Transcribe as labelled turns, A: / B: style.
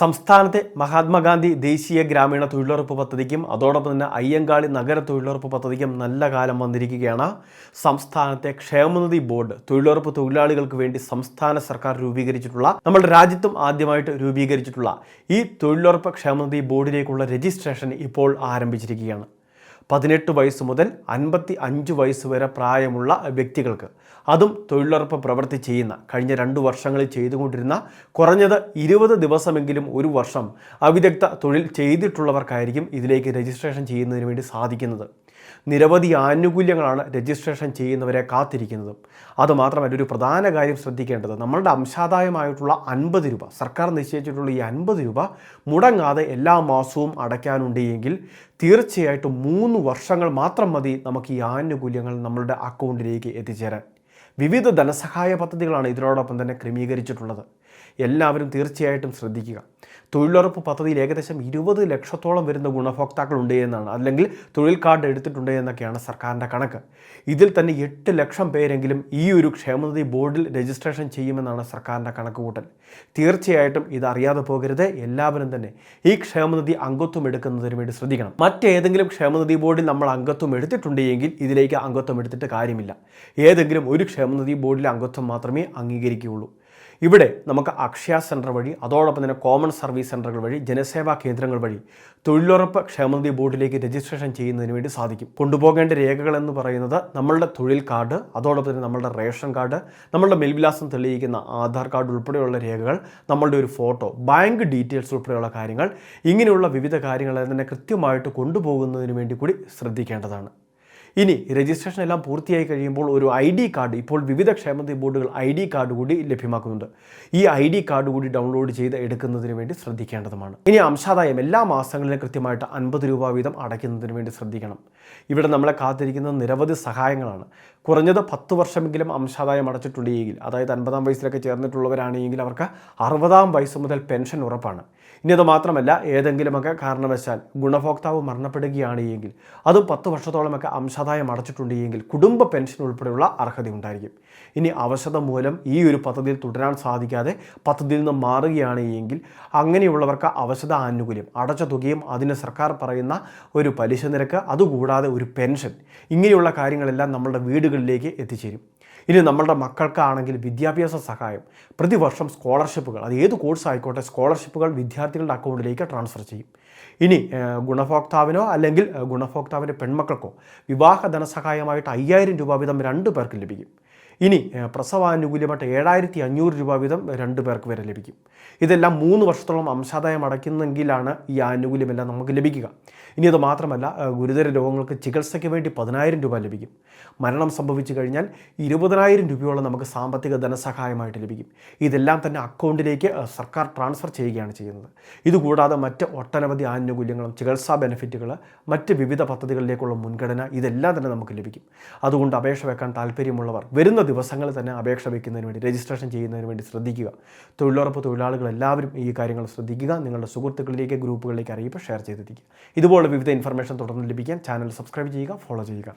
A: സംസ്ഥാനത്തെ മഹാത്മാഗാന്ധി ദേശീയ ഗ്രാമീണ തൊഴിലുറപ്പ് പദ്ധതിക്കും അതോടൊപ്പം തന്നെ അയ്യങ്കാളി നഗര തൊഴിലുറപ്പ് പദ്ധതിക്കും നല്ല കാലം വന്നിരിക്കുകയാണ്. സംസ്ഥാനത്തെ ക്ഷേമനിധി ബോർഡ് തൊഴിലുറപ്പ് തൊഴിലാളികൾക്ക് വേണ്ടി സംസ്ഥാന സർക്കാർ രൂപീകരിച്ചിട്ടുള്ള നമ്മുടെ രാജ്യത്തും ആദ്യമായിട്ട് രൂപീകരിച്ചിട്ടുള്ള ഈ തൊഴിലുറപ്പ് ക്ഷേമനിധി ബോർഡിലേക്കുള്ള രജിസ്ട്രേഷൻ ഇപ്പോൾ ആരംഭിച്ചിരിക്കുകയാണ്. പതിനെട്ട് വയസ്സ് മുതൽ അൻപത്തി അഞ്ച് വയസ്സ് വരെ പ്രായമുള്ള വ്യക്തികൾക്ക് അതും തൊഴിലുറപ്പ് പ്രവൃത്തി ചെയ്യുന്ന കഴിഞ്ഞ രണ്ട് വർഷങ്ങളിൽ ചെയ്തുകൊണ്ടിരുന്ന കുറഞ്ഞത് ഇരുപത് ദിവസമെങ്കിലും ഒരു വർഷം അവിദഗ്ധ തൊഴിൽ ചെയ്തിട്ടുള്ളവർക്കായിരിക്കും ഇതിലേക്ക് രജിസ്ട്രേഷൻ ചെയ്യുന്നതിന് വേണ്ടി സാധിക്കുന്നത്. നിരവധി ആനുകൂല്യങ്ങളാണ് രജിസ്ട്രേഷൻ ചെയ്യുന്നവരെ കാത്തിരിക്കുന്നത്. അതുമാത്രമല്ല ഒരു പ്രധാന കാര്യം ശ്രദ്ധിക്കേണ്ടത് നമ്മളുടെ അംശാദായമായിട്ടുള്ള അൻപത് രൂപ സർക്കാർ നിശ്ചയിച്ചിട്ടുള്ള ഈ അൻപത് രൂപ മുടങ്ങാതെ എല്ലാ മാസവും അടയ്ക്കാനുണ്ട് എങ്കിൽ തീർച്ചയായിട്ടും മൂന്ന് വർഷങ്ങൾ മാത്രം മതി നമുക്ക് ഈ ആനുകൂല്യങ്ങൾ നമ്മളുടെ അക്കൗണ്ടിലേക്ക് എത്തിച്ചേരാൻ. വിവിധ ധനസഹായ പദ്ധതികളാണ് ഇതിനോടൊപ്പം തന്നെ ക്രമീകരിച്ചിട്ടുള്ളത്. എല്ലാവരും തീർച്ചയായിട്ടും ശ്രദ്ധിക്കുക. തൊഴിലുറപ്പ് പദ്ധതിയിൽ ഏകദേശം ഇരുപത് ലക്ഷത്തോളം വരുന്ന ഗുണഭോക്താക്കൾ ഉണ്ട് എന്നാണ്. അല്ലെങ്കിൽ തൊഴിൽ കാർഡ് എടുത്തിട്ടുണ്ട് എന്നൊക്കെയാണ് സർക്കാരിന്റെ കണക്ക്. ഇതിൽ തന്നെ എട്ട് ലക്ഷം പേരെങ്കിലും ഈ ഒരു ക്ഷേമനിധി ബോർഡിൽ രജിസ്ട്രേഷൻ ചെയ്യുമെന്നാണ് സർക്കാരിന്റെ കണക്കുകൂട്ടൽ. തീർച്ചയായിട്ടും ഇത് അറിയാതെ പോകരുത്. എല്ലാവരും തന്നെ ഈ ക്ഷേമനിധി അംഗത്വം എടുക്കുന്നതിന് വേണ്ടി ശ്രദ്ധിക്കണം. മറ്റേതെങ്കിലും ക്ഷേമനിധി ബോർഡിൽ നമ്മൾ അംഗത്വം എടുത്തിട്ടുണ്ട് എങ്കിൽ ഇതിലേക്ക് അംഗത്വം എടുത്തിട്ട് കാര്യമില്ല. ഏതെങ്കിലും ഒരു ക്ഷേമനിധി ബോർഡിലെ അംഗത്വം മാത്രമേ അംഗീകരിക്കുകയുള്ളൂ. ഇവിടെ നമുക്ക് അക്ഷയ സെന്റർ വഴി അതോടൊപ്പം തന്നെ കോമൺ സർവീസ് സെന്ററുകൾ വഴി ജനസേവാ കേന്ദ്രങ്ങൾ വഴി തൊഴിലുറപ്പ് ക്ഷേമനിധി ബോർഡിലേക്ക് രജിസ്ട്രേഷൻ ചെയ്യുന്നതിന് വേണ്ടി സാധിക്കും. കൊണ്ടുപോകേണ്ട രേഖകൾ എന്ന് പറയുന്നത് നമ്മളുടെ തൊഴിൽ കാർഡ് അതോടൊപ്പം തന്നെ നമ്മളുടെ റേഷൻ കാർഡ് നമ്മളുടെ മേൽവിലാസം തെളിയിക്കുന്ന ആധാർ കാർഡ് ഉൾപ്പെടെയുള്ള രേഖകൾ നമ്മളുടെ ഒരു ഫോട്ടോ ബാങ്ക് ഡീറ്റെയിൽസ് ഉൾപ്പെടെയുള്ള കാര്യങ്ങൾ ഇങ്ങനെയുള്ള വിവിധ കാര്യങ്ങൾ തന്നെ കൃത്യമായിട്ട് കൊണ്ടുപോകുന്നതിന് വേണ്ടി കൂടി ശ്രദ്ധിക്കേണ്ടതാണ്. ഇനി രജിസ്ട്രേഷൻ എല്ലാം പൂർത്തിയായി കഴിയുമ്പോൾ ഒരു ഐ ഡി കാർഡ് ഇപ്പോൾ വിവിധ ക്ഷേമനിധി ബോർഡുകൾ ഐ ഡി കാർഡ് കൂടി ലഭ്യമാക്കുന്നുണ്ട്. ഈ ഐ ഡി കാർഡ് കൂടി ഡൗൺലോഡ് ചെയ്ത് എടുക്കുന്നതിന് വേണ്ടി ശ്രദ്ധിക്കേണ്ടതുമാണ്. ഇനി അംശാദായം എല്ലാ മാസങ്ങളിലും കൃത്യമായിട്ട് അൻപത് രൂപ വീതം അടയ്ക്കുന്നതിന് വേണ്ടി ശ്രദ്ധിക്കണം. ഇവിടെ നമ്മളെ കാത്തിരിക്കുന്ന നിരവധി സഹായങ്ങളാണ്. കുറഞ്ഞത് പത്ത് വർഷമെങ്കിലും അംശാദായം അടച്ചിട്ടുണ്ടെങ്കിൽ അതായത് അൻപതാം വയസ്സിലൊക്കെ ചേർന്നിട്ടുള്ളവരാണെങ്കിൽ അവർക്ക് അറുപതാം വയസ്സ് മുതൽ പെൻഷൻ ഉറപ്പാണ്. ഇനി അത് മാത്രമല്ല ഏതെങ്കിലുമൊക്കെ കാരണവശാൽ ഗുണഭോക്താവ് മരണപ്പെടുകയാണ് എങ്കിൽ അതും പത്ത് വർഷത്തോളമൊക്കെ അംശാദായം അടച്ചിട്ടുണ്ട് എങ്കിൽ കുടുംബ പെൻഷൻ ഉൾപ്പെടെയുള്ള അർഹത ഉണ്ടായിരിക്കും. ഇനി അവശത മൂലം ഈ ഒരു പദ്ധതിയിൽ തുടരാൻ സാധിക്കാതെ പദ്ധതിയിൽ നിന്ന് മാറുകയാണ് എങ്കിൽ അങ്ങനെയുള്ളവർക്ക് അവശത ആനുകൂല്യം അടച്ച തുകയും അതിന് സർക്കാർ പറയുന്ന ഒരു പലിശ നിരക്ക് അതുകൂടാതെ ഒരു പെൻഷൻ ഇങ്ങനെയുള്ള കാര്യങ്ങളെല്ലാം നമ്മളുടെ വീടുകളിലേക്ക് എത്തിച്ചേരും. ഇനി നമ്മളുടെ മക്കൾക്കാണെങ്കിൽ വിദ്യാഭ്യാസ സഹായം പ്രതിവർഷം സ്കോളർഷിപ്പുകൾ അത് ഏത് കോഴ്സ് ആയിക്കോട്ടെ സ്കോളർഷിപ്പുകൾ വിദ്യാർത്ഥികളുടെ അക്കൗണ്ടിലേക്ക് ട്രാൻസ്ഫർ ചെയ്യും. ഇനി ഗുണഭോക്താവിനോ അല്ലെങ്കിൽ ഗുണഭോക്താവിന്റെ പെൺമക്കൾക്കോ വിവാഹ ധനസഹായമായിട്ട് അയ്യായിരം രൂപ വീതം രണ്ട് പേർക്ക് ലഭിക്കും. ഇനി പ്രസവാനുകൂല്യമായിട്ട് ഏഴായിരത്തി അഞ്ഞൂറ് രൂപ വീതം രണ്ട് പേർക്ക് വരെ ലഭിക്കും. ഇതെല്ലാം മൂന്ന് വർഷത്തോളം അംശാദായം അടയ്ക്കുന്നെങ്കിലാണ് ഈ ആനുകൂല്യമെല്ലാം നമുക്ക് ലഭിക്കുക. ഇനി അത് മാത്രമല്ല ഗുരുതര രോഗങ്ങൾക്ക് ചികിത്സയ്ക്ക് വേണ്ടി പതിനായിരം രൂപ ലഭിക്കും. മരണം സംഭവിച്ചു കഴിഞ്ഞാൽ ഇരുപതിനായിരം രൂപയോളം നമുക്ക് സാമ്പത്തിക ധനസഹായമായിട്ട് ലഭിക്കും. ഇതെല്ലാം തന്നെ അക്കൗണ്ടിലേക്ക് സർക്കാർ ട്രാൻസ്ഫർ ചെയ്യുകയാണ് ചെയ്യുന്നത്. ഇതുകൂടാതെ മറ്റ് ഒട്ടനവധി ആനുകൂല്യങ്ങളും ചികിത്സാ ബെനിഫിറ്റുകൾ മറ്റ് വിവിധ പദ്ധതികളിലേക്കുള്ള മുൻഗണന ഇതെല്ലാം തന്നെ നമുക്ക് ലഭിക്കും. അതുകൊണ്ട് അപേക്ഷ വെക്കാൻ താല്പര്യമുള്ളവർ വരുന്ന ദിവസങ്ങളിൽ തന്നെ അപേക്ഷ വയ്ക്കുന്നതിന് വേണ്ടി രജിസ്ട്രേഷൻ ചെയ്യുന്നതിന് വേണ്ടി ശ്രദ്ധിക്കുക. തൊഴിലുറപ്പ് തൊഴിലാളികൾ എല്ലാവരും ഈ കാര്യങ്ങൾ ശ്രദ്ധിക്കുക. നിങ്ങളുടെ സുഹൃത്തുക്കളിലേക്ക് ഗ്രൂപ്പുകളിലേക്ക് അറിയിപ്പ് ഷെയർ ചെയ്തെത്തിക്കുക. ഇതുപോലുള്ള വിവിധ ഇൻഫർമേഷൻ തുടർന്ന് ലഭിക്കാൻ ചാനൽ സബ്സ്ക്രൈബ് ചെയ്യുക ഫോളോ ചെയ്യുക.